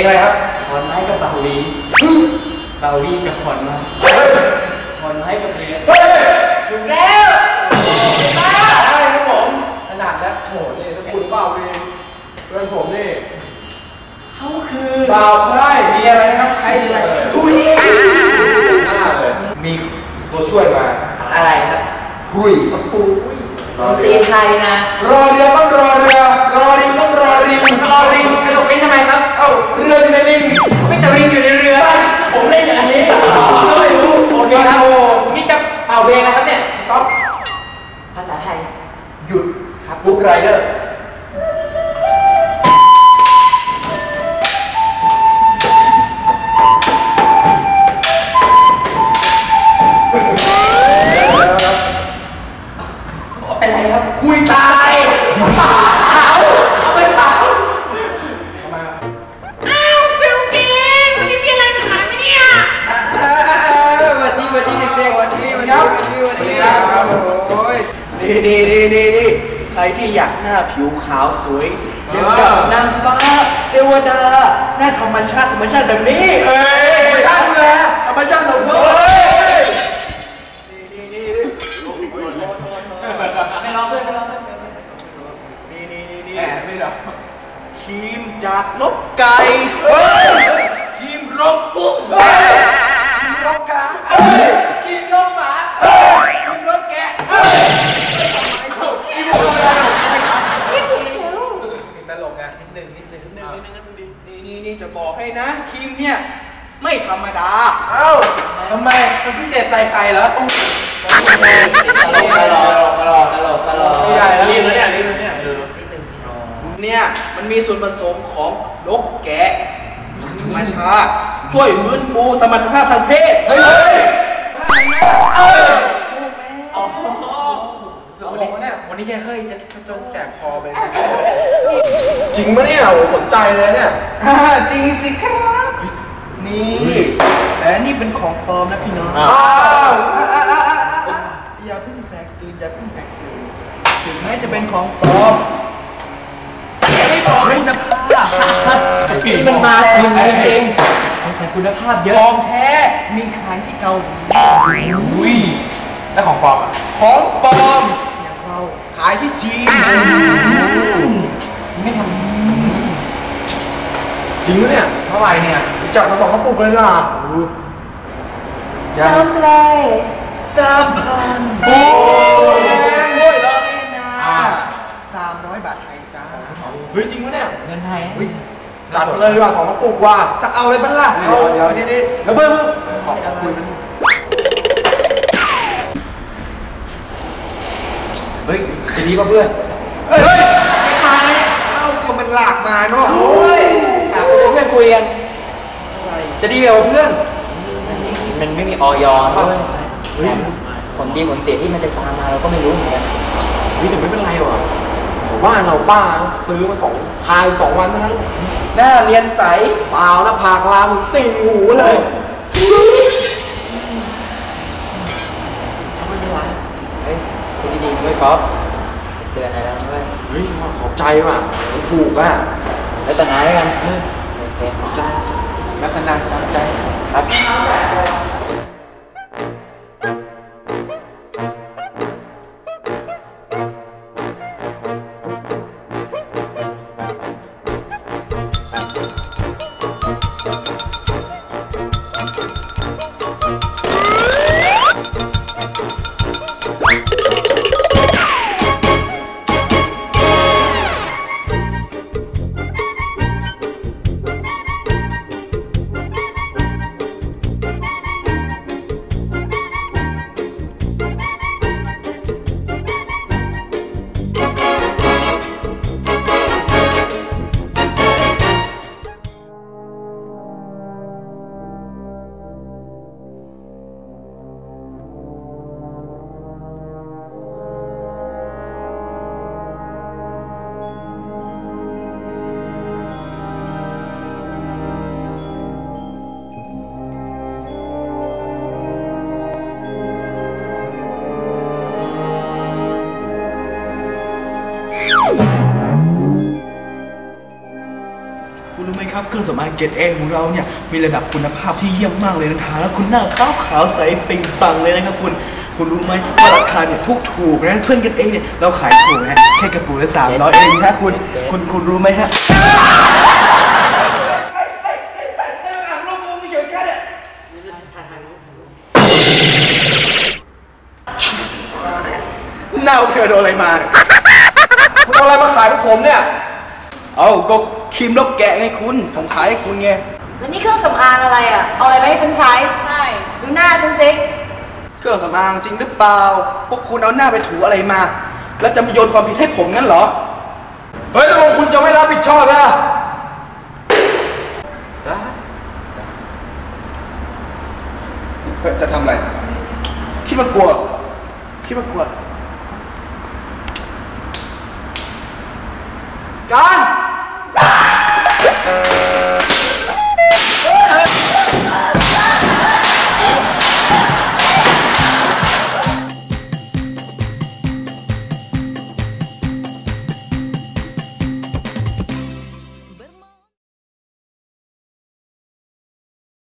งอะไรครับ ขอนไม้กับเบาลีเบาลีกับขอนไม้ขอนไม้กับเรือถูกแล้วได้ครับผมถนัดแล้วโหนี่ถ้าคุณเปล่าวีเพื่อนผมนี่เขาคือเบาไพร่มีอะไรนะครับใช้ในไหนทุยหน้าเลยมีตัวช่วยมาอะไรครับคุยโอ้โหดนตรีไทยนะ รอเรือต้องรอเรือ รอริงต้องรอริง อร์เป็นไรครับ คุยตายเอาไปเป่าทำไมครับอ้าวฟิลกินวันนี้มีอะไรมาขายไหมเนี่ยวันนี้วันนี้เด็กๆวันนี้วันนี้วันนี้วันนี้ครับโอ้ยนี่นี่นี่นี่นี่ ใครที่อยากหน้าผิวขาวสวยอย่างกับนางฟ้าเทวดา หน้าธรรมชาติธรรมชาติแบบนี้เอ้ยธรรมชาติดูแลธรรมชาติเราเว้ย จะบอกให้นะครีมเนี่ย ไม่ธรรมดา เอ้าทำไมมันพิเศษใส่ไข่เหรอต้องตลกตลกตลกตลกตลกใหญ่แล้วรีบแล้วเนี่ยรีบแล้วเนี่ยเออนิดนึงเนี่ยมันมีส่วนผสมของนกแกะธรรมชาติช่วยฟื้นฟูสมรรถภาพทางเพศเฮ้ยเออถูกแล้วอ๋อวันนี้เนี่ยวันนี้แกเฮ้ยจะจนแสบคอไป จริงปะเนี่ยโหสนใจเลยเนี่ย อ่าจริงสิครับ นี่แต่นี่เป็นของปลอมนะพี่น้องอ้าวอะอะอะอะอะอย่าเพิ่งแตกตื่นอย่าเพิ่งแตกตื่นถึงแม้จะเป็นของปลอมแต่ไม่ปลอมคุณภาพนี่มันมาคุณจริงแต่คุณภาพเยขอะองแท้ มีขายที่เกาหลีอุ้ยแล้วของปลอมอะของปลอมอย่างเราขายที่จีน ไม่ทจริงปะเนี่ยเท่าไหร่เนี่ยจับมาสองกระปุกเลยล่ะำซ้ำไรสามพันโอ้ยโอ้ยรอเล่นนะสามร้อยบาทไทยจ้าเฮ้ยจริงปะเนี่ยเงินไทยจัดเลยดีกว่าของกระปุกว่าจะเอาอะไรบ้างล่ะเดี๋ยวเดี๋ยวนี่นี่แล้วเบิ้มขอคุยเฮ้ยจะดีป่ะเพื่อนเฮ้ยไม่มาเลย เอ้าก็มันหลากมาเนาะโอ้ยถามเพื่อนคุยกันจะดีเหรอเพื่อน มันไม่มีออยด้วยผลดีผลเสียที่มันจะตามมาเราก็ไม่รู้เหมือนกันนี่แต่ไม่เป็นไรหรอกผมว่าเราป้าซื้อมาสองทายสองวันเท่านั้นหน้าเรียนใสเปล่านะผากลามติ่งหูเลยไม่เป็นไรเฮ้ยคุยดีๆด้วยป๊อปเตือนอะไรแล้วด้วย เฮ้ยขอบใจว่ะมันถูกอะแล้วแต่นายแล้วกันเออโอเคขอบใจรักกันนานตามใจครับ ครับเครื่องสำอางเกรดเอของเราเนี่ยมีระดับคุณภาพที่เยี่ยมมากเลยนะทาแล้วคุณหน้าขาวขาวใสเปล่งปลังเลยนะครับคุณคุณรู้ไหมว่าราคาเนี่ยทุกถูกนะเพื่อนกันเองเนี่ยเราขายถูกนะแค่กระปุกละสามร้อยเองนะคุณคุณคุณรู้ไหมฮะหน้าเธอโดนอะไรมาเนี่ยคุณเอาอะไรมาขายพวกผมเนี่ย เอาก็ครีมลกแกะไงคุณ ผมขายให้คุณไง แล้วนี่เครื่องสำอางอะไรอะ เอาอะไรมาให้ฉันใช้ ใช่ ดูหน้าฉันสิเครื่องสำอางจริงหรือเปล่า พวกคุณเอาหน้าไปถูอะไรมา แล้วจะมาโยนความผิดให้ผมงั้นเหรอ เฮ้ยตกลงคุณจะไม่รับผิดชอบนะเฮ้ยจะทำอะไร คิดว่ากลัว คิดว่ากลัว การ